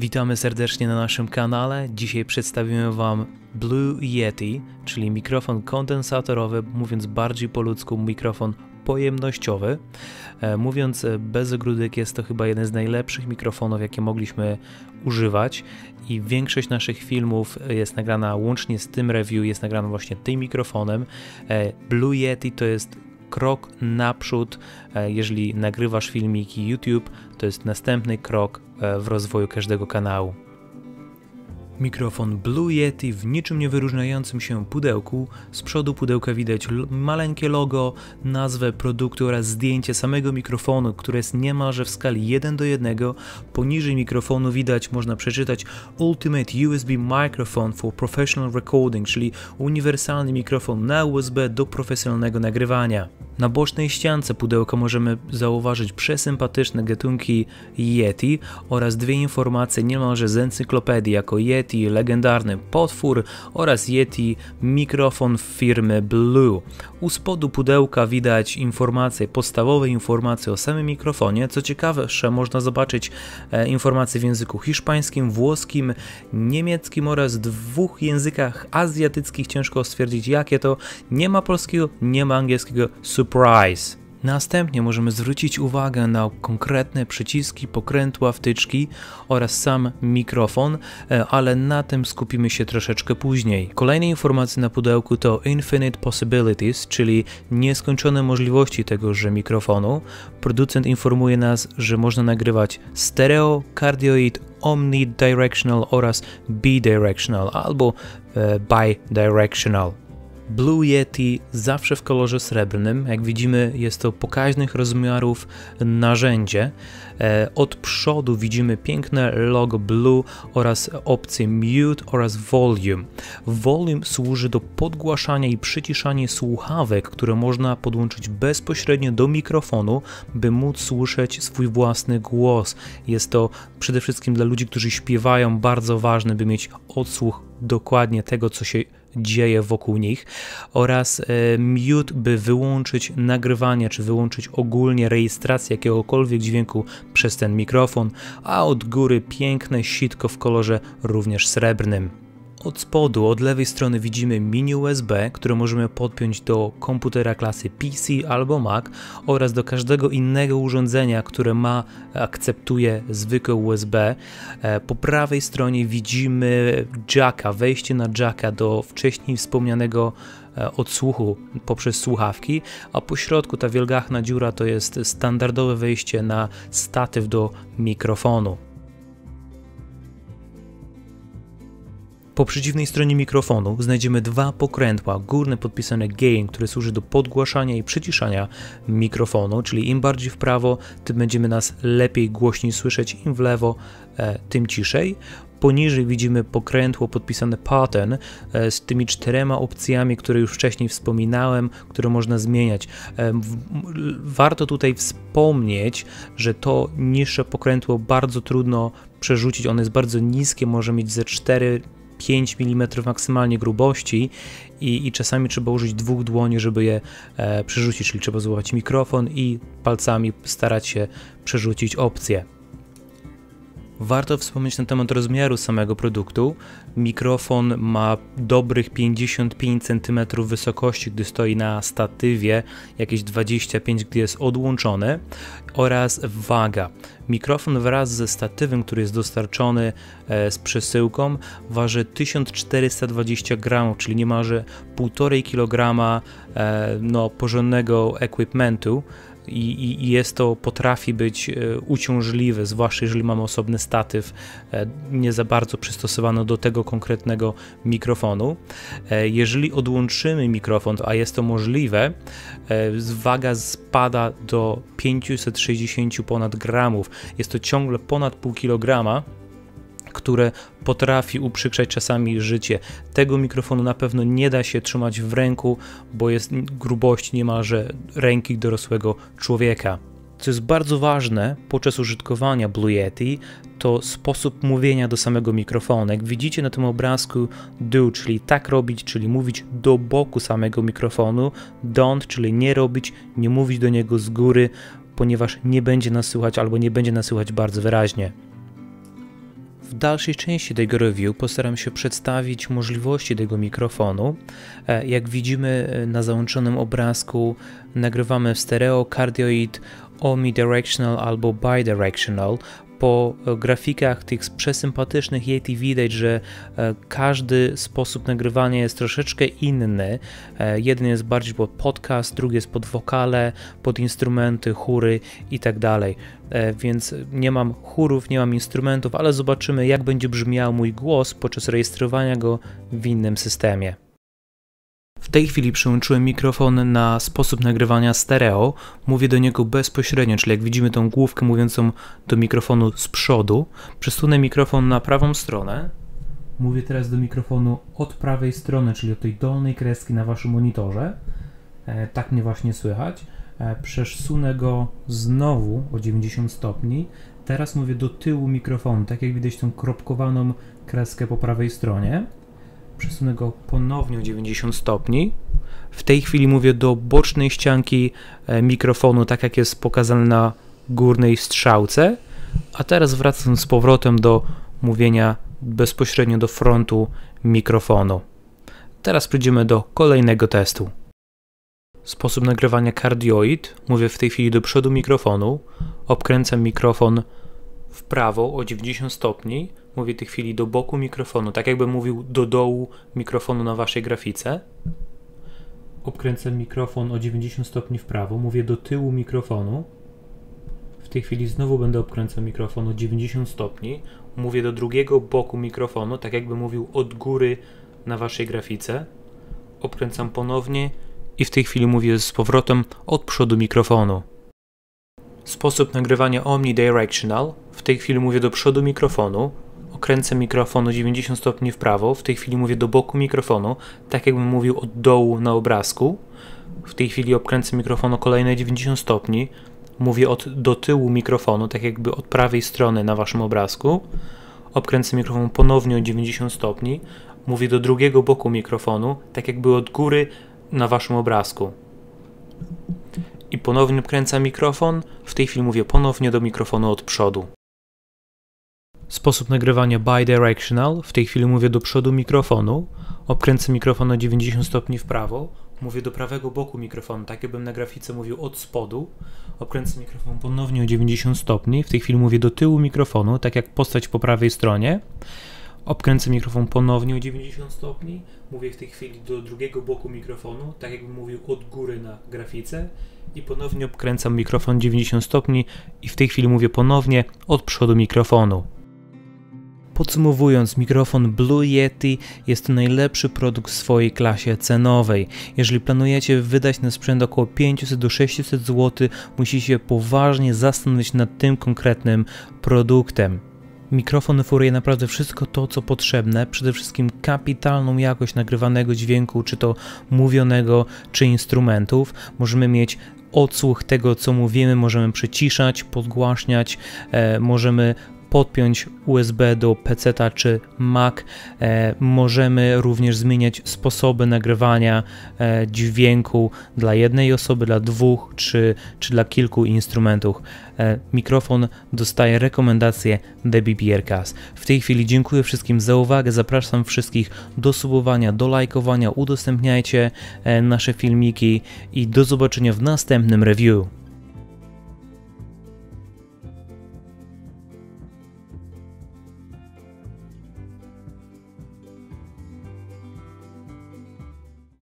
Witamy serdecznie na naszym kanale. Dzisiaj przedstawimy Wam Blue Yeti, czyli mikrofon kondensatorowy, mówiąc bardziej po ludzku, mikrofon pojemnościowy. E, mówiąc bez ogródek, jest to chyba jeden z najlepszych mikrofonów, jakie mogliśmy używać i większość naszych filmów jest nagrana łącznie z tym review, jest nagrana właśnie tym mikrofonem. E, Blue Yeti to jest krok naprzód, e, jeżeli nagrywasz filmiki YouTube, to jest następny krok w rozwoju każdego kanału. Mikrofon Blue Yeti w niczym nie wyróżniającym się pudełku. Z przodu pudełka widać maleńkie logo, nazwę produktu oraz zdjęcie samego mikrofonu, które jest niemalże w skali 1 do 1. Poniżej mikrofonu widać, można przeczytać Ultimate USB Microphone for Professional Recording, czyli uniwersalny mikrofon na USB do profesjonalnego nagrywania. Na bocznej ściance pudełka możemy zauważyć przesympatyczne gatunki Yeti oraz dwie informacje niemalże z encyklopedii jako Yeti legendarny potwór oraz Yeti mikrofon firmy Blue. U spodu pudełka widać informacje, podstawowe informacje o samym mikrofonie. Co ciekawe, można zobaczyć e, informacje w języku hiszpańskim, włoskim, niemieckim oraz dwóch językach azjatyckich. Ciężko stwierdzić jakie to. Nie ma polskiego, nie ma angielskiego. Surprise! Następnie możemy zwrócić uwagę na konkretne przyciski, pokrętła, wtyczki oraz sam mikrofon, e, ale na tym skupimy się troszeczkę później. Kolejne informacje na pudełku to Infinite Possibilities, czyli nieskończone możliwości tegoże mikrofonu. Producent informuje nas, że można nagrywać stereo, cardioid, omnidirectional oraz bidirectional albo e, bidirectional. Blue Yeti zawsze w kolorze srebrnym. Jak widzimy, jest to pokaźnych rozmiarów narzędzie. E, od przodu widzimy piękne logo Blue oraz opcje Mute oraz Volume. Volume służy do podgłaszania i przyciszania słuchawek, które można podłączyć bezpośrednio do mikrofonu, by móc słyszeć swój własny głos. Jest to przede wszystkim dla ludzi, którzy śpiewają bardzo ważne, by mieć odsłuch dokładnie tego, co się dzieje wokół nich oraz mute, by wyłączyć nagrywanie, czy wyłączyć ogólnie rejestrację jakiegokolwiek dźwięku przez ten mikrofon, a od góry piękne sitko w kolorze również srebrnym. Od spodu, od lewej strony widzimy mini USB, które możemy podpiąć do komputera klasy PC albo Mac oraz do każdego innego urządzenia, które ma, akceptuje zwykłe USB. E, po prawej stronie widzimy jacka, wejście na jacka do wcześniej wspomnianego e, odsłuchu poprzez słuchawki, a po środku ta wielgachna dziura to jest standardowe wejście na statyw do mikrofonu. Po przeciwnej stronie mikrofonu znajdziemy dwa pokrętła, górne podpisane gain, które służy do podgłaszania i przyciszania mikrofonu, czyli im bardziej w prawo, tym będziemy nas lepiej, głośniej słyszeć, im w lewo, e, tym ciszej. Poniżej widzimy pokrętło podpisane pattern e, z tymi czterema opcjami, które już wcześniej wspominałem, które można zmieniać. E, warto tutaj wspomnieć, że to niższe pokrętło bardzo trudno przerzucić, ono jest bardzo niskie, może mieć ze 4 5 mm maksymalnie grubości i, i czasami trzeba użyć dwóch dłoni, żeby je e, przerzucić, czyli trzeba złapać mikrofon i palcami starać się przerzucić opcję. Warto wspomnieć na temat rozmiaru samego produktu. Mikrofon ma dobrych 55 cm wysokości, gdy stoi na statywie, jakieś 25 gdy jest odłączony oraz waga. Mikrofon wraz ze statywem, który jest dostarczony e, z przesyłką, waży 1420 gramów, czyli niemalże 1,5 kg e, no, porządnego equipmentu i, i, jest to, potrafi być e, uciążliwe, zwłaszcza jeżeli mamy osobny statyw, e, nie za bardzo przystosowany do tego konkretnego mikrofonu. E, jeżeli odłączymy mikrofon, a jest to możliwe, waga spada do 560 ponad gramów. Jest to ciągle ponad pół kilograma, które potrafi uprzykrzać czasami życie. Tego mikrofonu na pewno nie da się trzymać w ręku, bo jest grubość niemalże ręki dorosłego człowieka. Co jest bardzo ważne podczas użytkowania Blue Yeti, to sposób mówienia do samego mikrofonu. Jak widzicie na tym obrazku, do, czyli tak robić, czyli mówić do boku samego mikrofonu, don't, czyli nie robić, nie mówić do niego z góry, ponieważ nie będzie nas słychać albo nie będzie nas słychać bardzo wyraźnie. W dalszej części tego review postaram się przedstawić możliwości tego mikrofonu. E, jak widzimy e, na załączonym obrazku, nagrywamy w stereo, cardioid, omnidirectional albo bidirectional po grafikach tych przesympatycznych Yeti widać, że e, każdy sposób nagrywania jest troszeczkę inny. E, jeden jest bardziej pod podcast, drugi jest pod wokale, pod instrumenty, chóry i tak dalej. E, więc nie mam chórów, nie mam instrumentów, ale zobaczymy jak będzie brzmiał mój głos podczas rejestrowania go w innym systemie. W tej chwili przełączyłem mikrofon na sposób nagrywania stereo. Mówię do niego bezpośrednio, czyli jak widzimy tą główkę mówiącą do mikrofonu z przodu. Przesunę mikrofon na prawą stronę. Mówię teraz do mikrofonu od prawej strony, czyli od tej dolnej kreski na waszym monitorze. E, tak mnie właśnie słychać. E, przesunę go znowu o 90 stopni. Teraz mówię do tyłu mikrofonu, tak jak widać tą kropkowaną kreskę po prawej stronie przesunę go ponownie o 90 stopni. W tej chwili mówię do bocznej ścianki e, mikrofonu, tak jak jest pokazane na górnej strzałce. A teraz wracam z powrotem do mówienia bezpośrednio do frontu mikrofonu. Teraz przejdziemy do kolejnego testu. Sposób nagrywania cardioid. Mówię w tej chwili do przodu mikrofonu. Obkręcam mikrofon w prawo o 90 stopni mówię w tej chwili do boku mikrofonu, tak jakbym mówił do dołu mikrofonu na waszej grafice. Obkręcę mikrofon o 90 stopni w prawo, mówię do tyłu mikrofonu. W tej chwili znowu będę obkręcał mikrofon o 90 stopni. Mówię do drugiego boku mikrofonu, tak jakbym mówił od góry na waszej grafice. Obkręcam ponownie i w tej chwili mówię z powrotem od przodu mikrofonu. Sposób nagrywania omnidirectional. W tej chwili mówię do przodu mikrofonu, kręcę mikrofon o 90 stopni w prawo, w tej chwili mówię do boku mikrofonu, tak jakbym mówił od dołu na obrazku. W tej chwili obkręcę mikrofon o kolejne 90 stopni, mówię od, do tyłu mikrofonu, tak jakby od prawej strony na waszym obrazku. Obkręcę mikrofon ponownie o 90 stopni, mówię do drugiego boku mikrofonu, tak jakby od góry na waszym obrazku. I ponownie obkręcam mikrofon, w tej chwili mówię ponownie do mikrofonu od przodu. Sposób nagrywania bidirectional. W tej chwili mówię do przodu mikrofonu. Obkręcę mikrofon na 90 stopni w prawo. Mówię do prawego boku mikrofonu, tak jakbym na grafice mówił od spodu. Obkręcę mikrofon ponownie o 90 stopni. W tej chwili mówię do tyłu mikrofonu, tak jak postać po prawej stronie. Obkręcę mikrofon ponownie o 90 stopni. Mówię w tej chwili do drugiego boku mikrofonu, tak jakbym mówił od góry na grafice. I ponownie obkręcam mikrofon 90 stopni i w tej chwili mówię ponownie od przodu mikrofonu. Podsumowując, mikrofon Blue Yeti jest to najlepszy produkt w swojej klasie cenowej. Jeżeli planujecie wydać na sprzęt około 500 do 600 zł, musicie poważnie zastanowić nad tym konkretnym produktem. Mikrofon oferuje naprawdę wszystko to, co potrzebne, przede wszystkim kapitalną jakość nagrywanego dźwięku, czy to mówionego, czy instrumentów. Możemy mieć odsłuch tego, co mówimy, możemy przyciszać, podgłaśniać, e, możemy podpiąć USB do PC czy Mac. E, możemy również zmieniać sposoby nagrywania e, dźwięku dla jednej osoby, dla dwóch czy, czy dla kilku instrumentów. E, mikrofon dostaje rekomendację DBPRcast. W tej chwili dziękuję wszystkim za uwagę, zapraszam wszystkich do subowania, do lajkowania, udostępniajcie nasze filmiki i do zobaczenia w następnym review.